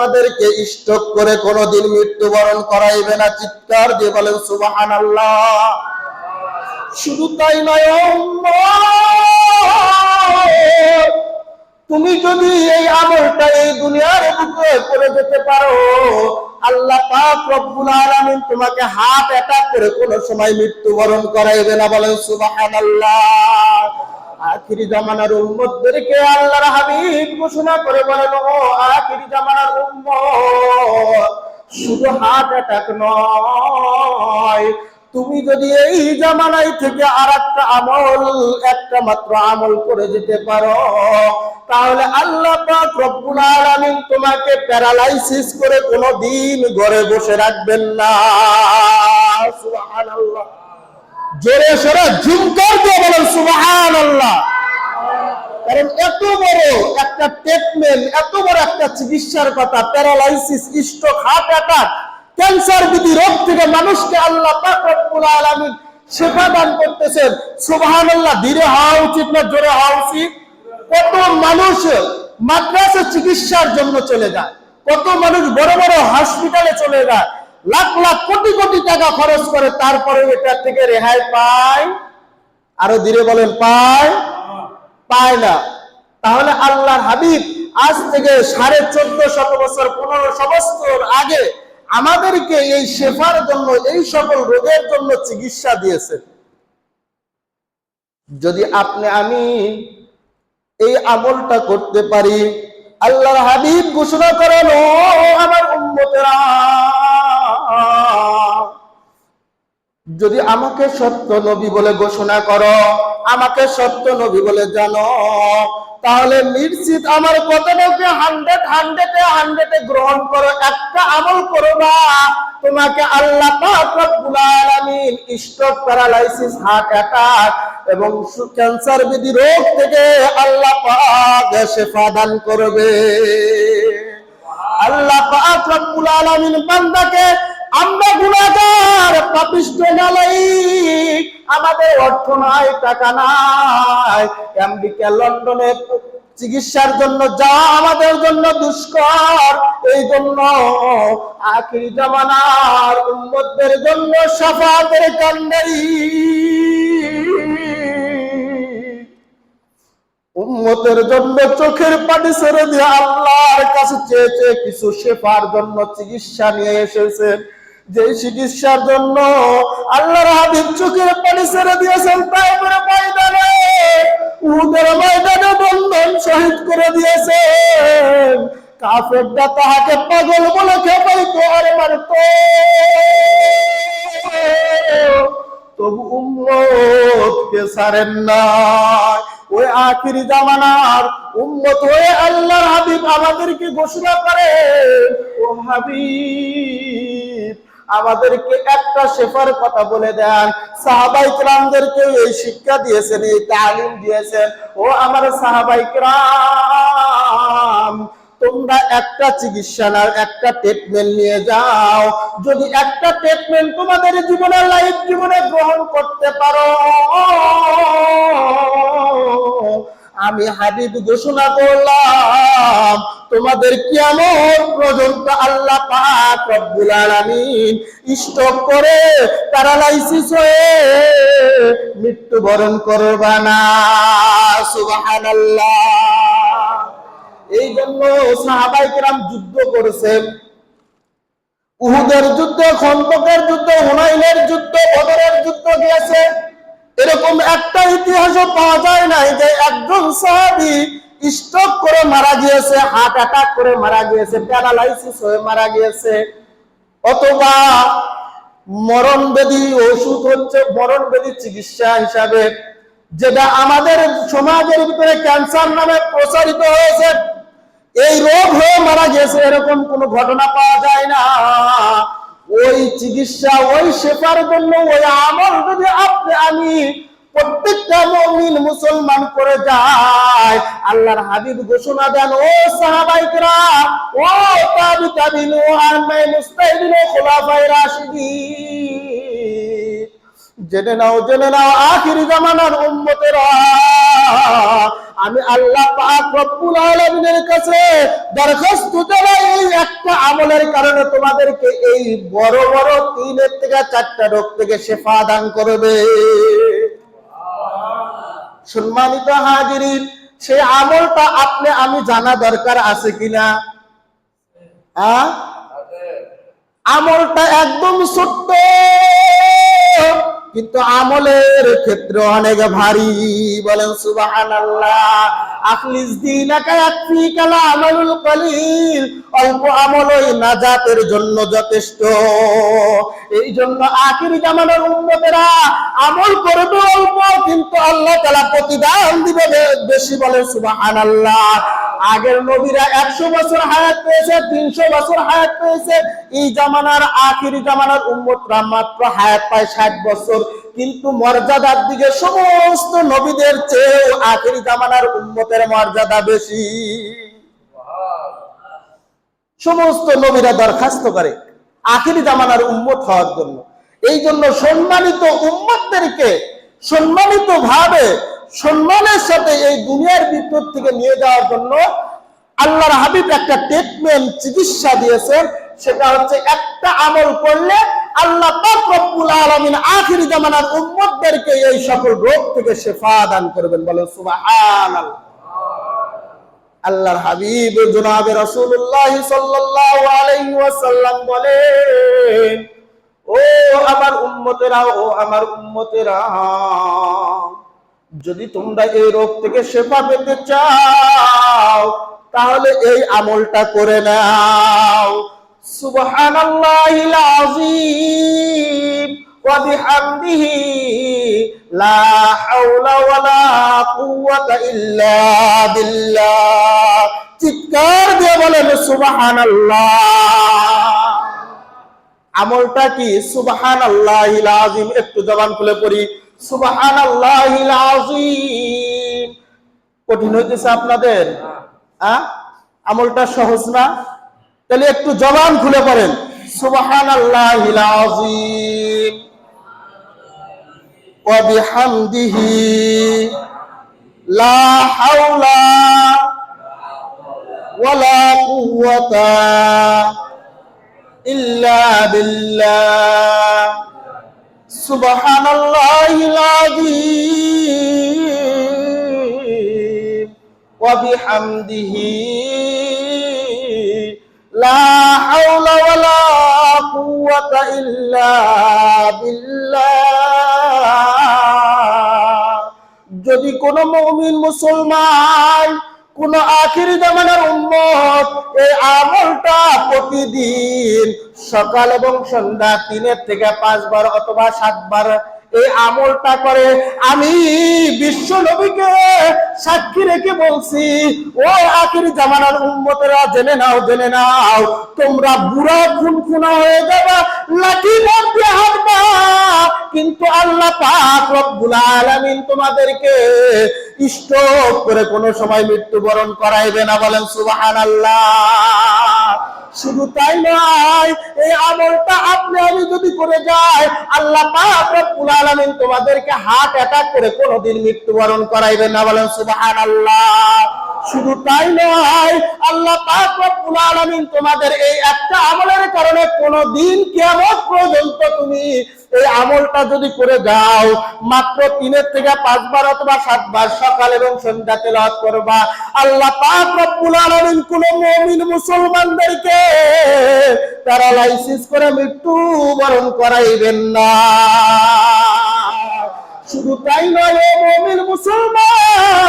তোমাদেরকে স্টক করে কোনোদিন মৃত্যুবরণ করাইবে না। চিৎকার দিয়ে বলেন সুবাহান আল্লাহ শুধু তাই নয় তুমি যদি এই আমলটা এই দুনিয়ার বুকে করে যেতে পারো, আল্লাহ পাক রব্বুল তোমাকে হাত অ্যাটাক করে কোনো সময় মৃত্যুবরণ করাইবে না। বলেন, সুবহানাল্লাহ। আখিরি জামানার উম্মতদেরকে আল্লাহর হাবিব ঘোষণা করে বলেন ও আখিরি জামানার উম্মত, শুধু হার্ট অ্যাটাক নয়। তুমি যদি এই জামানায় থেকে আর একটা আমল, একটা মাত্র আমল করে যেতে পারো, তাহলে আল্লাহ তোমাকে প্যারালাইসিস করে কোনোদিন ঘরে বসে রাখবেন না। সুবহানাল্লাহ। জোরে সোরে ঝুমকার দিয়ে বলেন, সুবহানাল্লাহ। কারণ এত বড় একটা ট্রিটমেন্ট এত বড় একটা চিকিৎসার কথা paralysis stroke heart attack cancer বিধি রোগ থেকে মানুষকে আল্লাহ পাক রব্বুল আলামিন সেবা দান করতেছেন। সুবহানাল্লাহ, ধীরে হওয়া উচিত না, জোরে হওয়া উচিত। কত মানুষ মাদ্রাসা চিকিৎসার জন্য চলে যায়, কত মানুষ বড় বড় হসপিটালে চলে যায় লাখ লাখ কোটি কোটি টাকা খরচ করে তারপরে এটা থেকে রেহাই পায়। আরও ধীরে বলেন, পায়? পায় না। তাহলে আল্লাহর হাবিব আজ থেকে সাড়ে চোদ্দ শত বছর পনেরোশো বছর আগে আমাদেরকে এই শেফার জন্য, এই সকল রোগের জন্য চিকিৎসা দিয়েছেন। যদি আপনি, আমি এই আমলটা করতে পারি, আল্লাহর হাবিব ঘোষণা করেন, ও আমার উম্মতেরা যদি আমাকে সত্য নবী বলে ঘোষণা করো, আমাকে সত্য নবী বলে জানো, তাহলে নিশ্চিত আমার কথাটাকে হান্ড্রেড, হান্ড্রেডে হান্ড্রেডে গ্রহণ করো, একটা আমল করো না। তোমাকে আল্লাহ স্ট্রোক, প্যারালাইসিস, হার্ট অ্যাটাক এবং ক্যান্সার বিধি রোগ থেকে আল্লাহ পাক শেফা দান করবে। আল্লাহ পাক রব্বুল আলামিন বান্দাকে, আমরা গুনাহগার পাপিষ্ঠ নালাইক আমাদের অর্থ নাই, টাকা নাই। আমেরিকা লন্ডনে চিকিৎসার জন্য যা আমাদের জন্য দুষ্কর। এই জন্য আখির জামানার উম্মতদের জন্য সাফাতের কান্ডারি। উম্মতের জন্য চোখের পানি ছেড়ে দিয়ে আল্লাহর কাছে চেয়ে কিছু শেফার জন্য চিকিৎসা নিয়ে এসেছেন। যে চিকিৎসার জন্য আল্লাহর হাবিব চোখের পানি ছেড়ে দিয়েছেন, তাই করে ময়দানে, উহুদের ময়দানে বন্ধন শহীদ করে দিয়েছেন। কাফেরটা তাহাকে পাগল বলে খেপাইতো, আর মারতো তবু উম্মতকে ছাড়েন না আখিরি জামানার উম্মত হয়ে আল্লাহর হাবিব আমাদেরকে ঘোষণা করে, ও হাবিব, আমাদেরকে একটা শেফার কথা বলে দেন। সাহাবাই ক্রামদেরকে এই শিক্ষা দিয়েছেন, এই তালিম দিয়েছেন। ও আমার সাহাবাই কিরাম তোমরা একটা চিকিৎসা নাও একটা ট্রিটমেন্ট নিয়ে যাও। যদি একটা ট্রিটমেন্ট তোমাদের জীবনের লাইফ জীবনে গ্রহণ করতে পারো, আমি হাবিব ঘোষণা করলাম, তোমাদের কিয়ামত পর্যন্ত আল্লাহ পাক রব্বুল আলামিন স্টপ করে প্যারালাইসিস হয়ে মৃত্যুবরণ করবা না। সুবহানাল্লাহ। এই জন্য সাহাবাই কিরাম যুদ্ধ করেছে। উহুদের যুদ্ধ, খন্দকের যুদ্ধ, হুনাইনের যুদ্ধ, বদরের যুদ্ধ গিয়েছে। এরকম একটা ইতিহাসও পাওয়া যায় নাই যে একজন সাহাবি স্ট্রোক করে মারা গিয়েছে, হার্ট অ্যাটাক করে মারা গিয়েছে, প্যারালাইসিস হয়ে মারা গিয়েছে। অথবা মরণ ব্যাধি ওষুধ হচ্ছে মরণ ব্যাধি চিকিৎসা হিসাবে, যেটা আমাদের সমাজের ভিতরে ক্যান্সার নামে প্রচারিত হয়েছে। এই রোগ হয়ে মারা গেছে, এরকম কোনো ঘটনা পাওয়া যায় না। ওই চিকিৎসা, ওই শেফার জন্য, ওই আমল যদি আপনি আমি প্রত্যেকটা মমিন মুসলমান করে যায় আল্লাহর হাবিব ঘোষণা দেন, ও সাহাবাইকরা ও তাবি তাবিনু আর মাই মুস্তাহিদিন খোলাফায়ে রাশিদিন। জেনে নাও জেনে নাও, আখিরি জামানার উম্মতেরা আল্লাহ পাক রব্বুল আলামিনের কাছে দরখাস্ত জানাই এই একটা আমলের কারণে তোমাদেরকে এই বড় বড় তিনের থেকে চারটা রোগ থেকে শেফা দান করবে। সম্মানিত হাজিরিন সেই আমলটা আপনি আমি জানা দরকার আছে কিনা? হ্যাঁ? আমলটা একদম ছোট্ট। কিন্তু আমলের ক্ষেত্রে অনেক ভারী। বলেন সুবাহান আল্লাহ আখলিস আমালুল কলিল। অল্প নাজাতের জন্য যথেষ্ট। এই জন্য আখিরি উম্মতেরা আমল করবে অল্প, কিন্তু আল্লাহ তাআলা প্রতিদান দিবে বেশি বলেন, সুবহানাল্লাহ। আগের নবীরা একশো বছর হায়াত পেয়েছে, তিনশো বছর হায়াত পেয়েছে। এই জামানার আখিরি জামানার উম্মতরা মাত্র হায়াত পায় ষাট বছর। কিন্তু মর্যাদার দিকে সমস্ত নবীদের চেয়েও আখিরি জামানার উম্মতের মর্যাদা বেশি। সমস্ত নবীরা দরখাস্ত করে আখিরি জামানার উম্মত হওয়ার জন্য। এই জন্য সম্মানিত উম্মতদেরকে সম্মানিত ভাবে সম্মানের সাথে এই দুনিয়ার বিপদ থেকে নিয়ে যাওয়ার জন্য আল্লাহর হাবিব একটা ট্রিটমেন্ট চিকিৎসা দিয়েছেন। সেটা হচ্ছে একটা আমল করলে আল্লাহ আলামিন আখিরি জামানার উম্মতদেরকে এই সকল রোগ থেকে শেফা দান করবেন। বলেন, সুবহানাল্লাহ। আল্লাহর হাবিব জনাবে রাসূলুল্লাহ সাল্লাল্লাহু আলাইহি ওয়াসাল্লাম বলেন, ও আমার উম্মতেরা ও আমার উম্মতেরা যদি তোমরা এই রোগ থেকে শেফা পেতে চাও, তাহলে এই আমলটা করে নাও। সুবহানাল্লাহিল আযীম। বিহামদিহি লা হাওলা ওয়ালা কুওয়াতা ইল্লা বিল্লাহ চিৎকার দিয়ে বলেন, সুবহানাল্লাহ। আমলটা কি? সুবাহান আল্লাহিল আজিম একটু জবান খুলে পড়ি। সুবাহান আল্লাহিল আজিম কঠিন হইতেছে আপনাদের? আমলটা সহজ না? তাহলে একটু জবান খুলে পড়েন। সুবাহান আল্লাহিল আজিম وبحمده لا حول ولا قوة إلا بالله. سبحان الله العظيم. وبحمده لا حول ولا قوة إلا بالله. যদি কোন মমিন মুসলমান, কোন আখিরি জামানার উম্মত এই আমলটা প্রতিদিন সকাল এবং সন্ধ্যা তিনের থেকে পাঁচবার অথবা সাতবার এই আমলটা করে। আমি বিশ্ব নবীকে সাক্ষী রেখে বলছি, ও আখিরি জামানার উম্মতেরা জেনে নাও জেনে নাও, তোমরা বুড়া খুন খুনা হয়ে যাবা, লাঠি মধ্যে হাঁটবা। কিন্তু আল্লাহ পাক রব্বুল আলামিন তোমাদেরকে স্টপ করে কোনো সময় মৃত্যুবরণ করাইবে না। বলেন, সুবহানাল্লাহ। শুধু তাই নয়, এই আমলটা আপনি আমি যদি করে যাই, আল্লাহ পাক রব্বুল আলামিন তোমাদেরকে হার্ট অ্যাটাক করে কোনোদিন মৃত্যুবরণ করাইবে না। বলেন, সুবহানাল্লাহ। শুধু তাই নয়, আল্লাহ পাক তোমাদের এই একটা আমলের কারণে কোনোদিন কিয়ামত পর্যন্ত তুমি এই আমলটা যদি করে যাও, মাত্র তিনের থেকে পাঁচবার অথবা সাতবার সকাল এবং সন্ধ্যা তেলাওয়াত করবা। আল্লাহ পাক রব্বুল আলামিন কোন মুমিন মুসলমানদেরকে প্যারালাইসিস করে মৃত্যু বরণ করাইবেন না। শুধু তাই নয় মুমিন মুসলমান